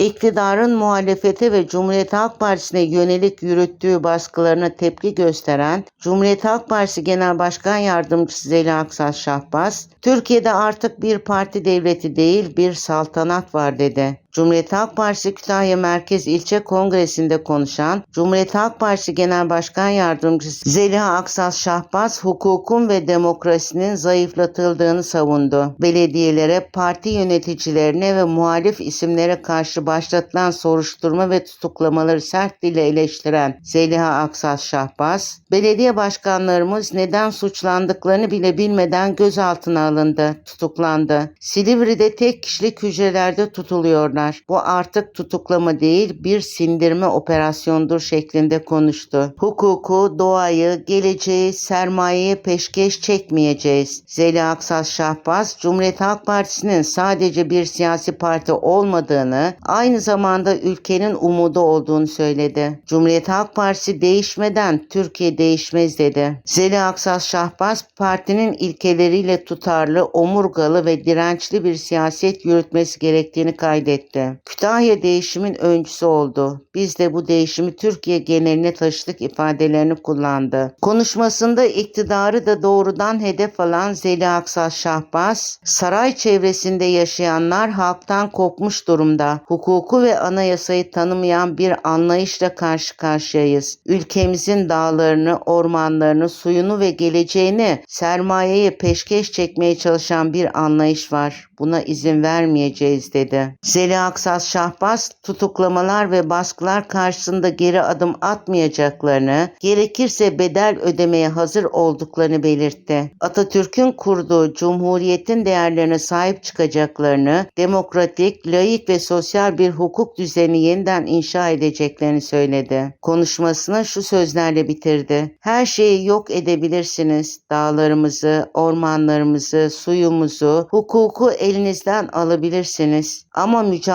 iktidarın muhalefete ve Cumhuriyet Halk Partisi'ne yönelik yürüttüğü baskılarına tepki gösteren Cumhuriyet Halk Partisi Genel Başkan Yardımcısı Zeliha Aksaz Şahbaz, Türkiye'de artık bir parti devleti değil bir saltanat var dedi. Cumhuriyet Halk Partisi Kütahya Merkez İlçe Kongresi'nde konuşan Cumhuriyet Halk Partisi Genel Başkan Yardımcısı Zeliha Aksaz Şahbaz hukukun ve demokrasinin zayıflatıldığını savundu. Belediyelere, parti yöneticilerine ve muhalif isimlere karşı başlatılan soruşturma ve tutuklamaları sert dille eleştiren Zeliha Aksaz Şahbaz, belediye başkanlarımız neden suçlandıklarını bile bilmeden gözaltına alındı, tutuklandı. Silivri'de tek kişilik hücrelerde tutuluyorlar. Bu artık tutuklama değil bir sindirme operasyondur şeklinde konuştu. Hukuku, doğayı, geleceği, sermayeyi peşkeş çekmeyeceğiz. Zeliha Aksaz Şahbaz, Cumhuriyet Halk Partisi'nin sadece bir siyasi parti olmadığını, aynı zamanda ülkenin umudu olduğunu söyledi. Cumhuriyet Halk Partisi değişmeden Türkiye değişmez dedi. Zeliha Aksaz Şahbaz, partinin ilkeleriyle tutarlı, omurgalı ve dirençli bir siyaset yürütmesi gerektiğini kaydetti. Kütahya değişimin öncüsü oldu. Biz de bu değişimi Türkiye geneline taşıdık ifadelerini kullandı. Konuşmasında iktidarı da doğrudan hedef alan Zeliha Aksaz Şahbaz, saray çevresinde yaşayanlar halktan kopmuş durumda. Hukuku ve anayasayı tanımayan bir anlayışla karşı karşıyayız. Ülkemizin dağlarını, ormanlarını, suyunu ve geleceğini sermayeyi peşkeş çekmeye çalışan bir anlayış var. Buna izin vermeyeceğiz dedi. Zeliha Aksaz Şahbaz tutuklamalar ve baskılar karşısında geri adım atmayacaklarını, gerekirse bedel ödemeye hazır olduklarını belirtti. Atatürk'ün kurduğu cumhuriyetin değerlerine sahip çıkacaklarını, demokratik, layık ve sosyal bir hukuk düzeni yeniden inşa edeceklerini söyledi. Konuşmasını şu sözlerle bitirdi. Her şeyi yok edebilirsiniz. Dağlarımızı, ormanlarımızı, suyumuzu, hukuku elinizden alabilirsiniz. Ama mücadele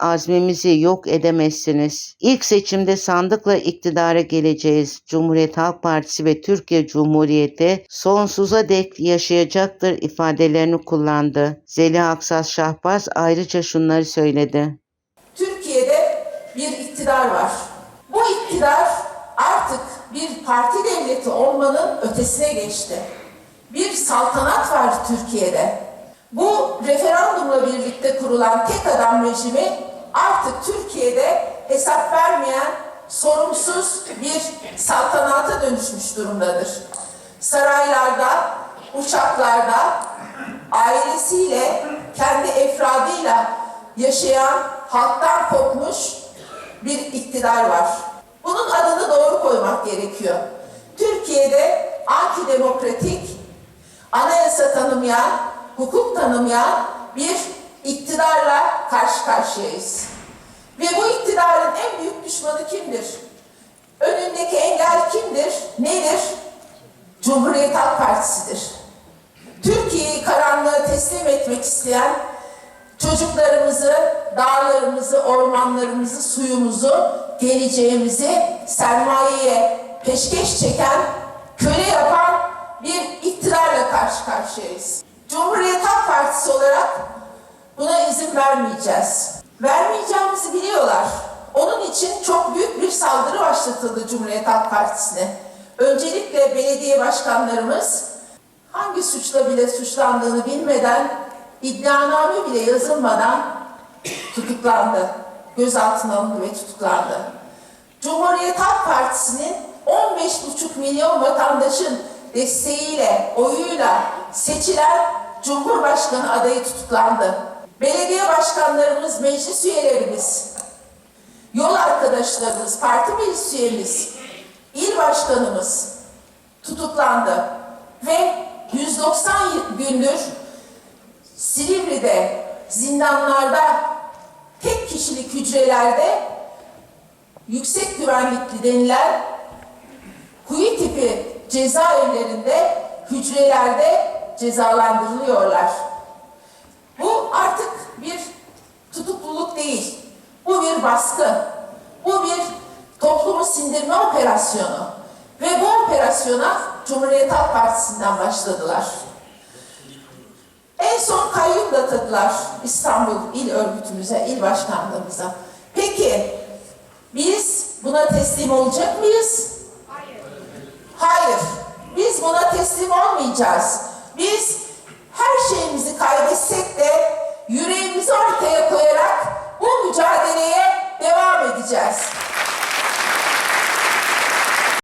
azmimizi yok edemezsiniz. İlk seçimde sandıkla iktidara geleceğiz. Cumhuriyet Halk Partisi ve Türkiye Cumhuriyeti sonsuza dek yaşayacaktır ifadelerini kullandı. Zeliha Aksaz Şahbaz ayrıca şunları söyledi. Türkiye'de bir iktidar var. Bu iktidar artık bir parti devleti olmanın ötesine geçti. Bir saltanat var Türkiye'de. Bu referandumla birlikte kurulan tek adam rejimi artık Türkiye'de hesap vermeyen sorumsuz bir saltanata dönüşmüş durumdadır. Saraylarda, uçaklarda ailesiyle, kendi efradıyla yaşayan halktan kopmuş bir iktidar var. Bunun adını doğru koymak gerekiyor. Türkiye'de antidemokratik, anayasa tanımayan, hukuk tanımayan bir iktidarla karşı karşıyayız. Ve bu iktidarın en büyük düşmanı kimdir? Önündeki engel kimdir? Nedir? Cumhuriyet Halk Partisi'dir. Türkiye'yi karanlığa teslim etmek isteyen çocuklarımızı, dağlarımızı, ormanlarımızı, suyumuzu, geleceğimizi sermayeye peşkeş çeken, köle yapan bir iktidarla karşı karşıyayız. Cumhuriyet Halk Partisi olarak buna izin vermeyeceğiz. Vermeyeceğimizi biliyorlar. Onun için çok büyük bir saldırı başlatıldı Cumhuriyet Halk Partisi'ne. Öncelikle belediye başkanlarımız hangi suçla bile suçlandığını bilmeden, iddianame bile yazılmadan tutuklandı. Gözaltına alındı ve tutuklandı. Cumhuriyet Halk Partisi'nin 15,5 milyon vatandaşın desteğiyle, oyuyla seçilen Cumhurbaşkanı adayı tutuklandı. Belediye başkanlarımız, meclis üyelerimiz, yol arkadaşlarımız, parti meclis üyemiz, il başkanımız tutuklandı ve 190 gündür Silivri'de, zindanlarda, tek kişilik hücrelerde yüksek güvenlikli denilen kuyu tipi cezaevlerinde, hücrelerde cezalandırılıyorlar. Bu artık bir tutukluluk değil. Bu bir baskı. Bu bir toplumu sindirme operasyonu. Ve bu operasyona Cumhuriyet Halk Partisi'nden başladılar. En son kayyum da atadılar İstanbul İl Örgütümüze, il başkanlığımıza. Peki biz buna teslim olacak mıyız? Hayır. Biz buna teslim olmayacağız. is Hershey.